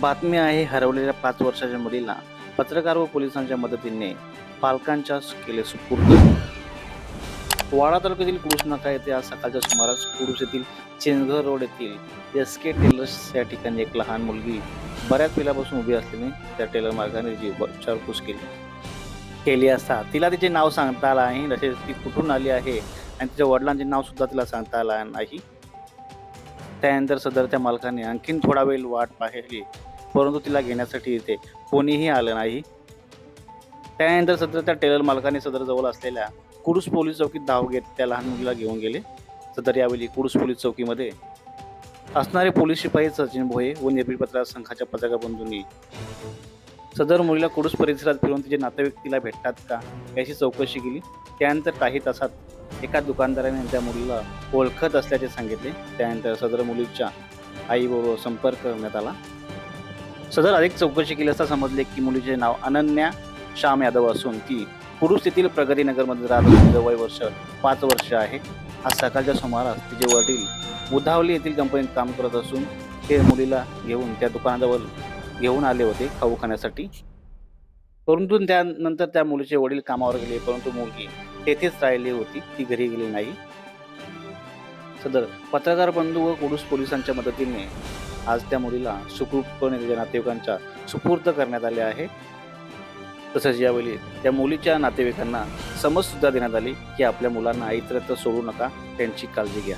बातमी आहे हरवलेल्या पाच वर्षाच्या मुलीला पत्रकार व पोलिसांच्या मदतीने पालकांच्या केले सुपूर्द. वाडा तालुक्यातील कृष्णाका येथे आज सकाळच्या सुमारास कुडूस येथील चेंजघर रोड येथील एस के टेलर्स या ठिकाणी एक लहान मुलगी बऱ्याच वेळापासून उभी असल्याने त्या टेलर मार्गाने जी विचारपूस केली. केली असता तिला तिचे नाव सांगता आलं आहे तसेच ती कुठून आली आहे आणि तिच्या वडिलांचे नाव सुद्धा तिला सांगता आलं नाही. त्यानंतर सदर त्या मालकाने आणखीन थोडा वेळ वाट पाहिली परंतु तिला घेण्यासाठी इथे कोणीही आलं नाही. त्यानंतर सदर त्या टेलर मालकाने सदर जवळ असलेल्या कुडूस पोलीस चौकीत धाव घेत त्या लहान मुलीला घेऊन गेले. सदर यावेळी कुडूस पोलीस चौकीमध्ये असणारे पोलीस शिपाई सचिन भोये व निर्भीड संघाच्या पताका बंधूंनी सदर मुलीला कुडूस परिसरात फिरून तिचे नातेवाईक तिला भेटतात का? याची चौकशी केली. त्यानंतर काही तासात एका दुकानदाराने त्या मुलीला ओळखत असल्याचे सांगितले. त्यानंतर सदर मुलीच्या आईबरोबर संपर्क करण्यात आला. सदर अधिक चौकशी केली असता समजले की मुलीचे नाव अनन्या श्याम यादव असून ती पुरुष येथील प्रगतीनगरमध्ये राहत असून वय वर्ष पाच वर्ष आहे. आज सकाळच्या सुमारास तिचे वडील बुधावली येथील कंपनीत काम करत असून ते मुलीला घेऊन त्या दुकानाजवळ घेऊन आले होते खाऊ खाण्यासाठी परंतु त्यानंतर त्या मुलीचे वडील कामावर गेले परंतु मुलगी तेथेच राहिली होती ती घरी गेली नाही. सदर पत्रकार बंधू व कुडूस पोलिसांच्या मदतीने आज त्या मुलीला सुखरूपपणे त्याच्या नातेवाईकांच्या सुपूर्द करण्यात आले आहे. तसंच यावेळी त्या मुलीच्या नातेवाईकांना समजसुद्धा देण्यात आली की आपल्या मुलांना इतरत्र सोडू नका त्यांची काळजी घ्या.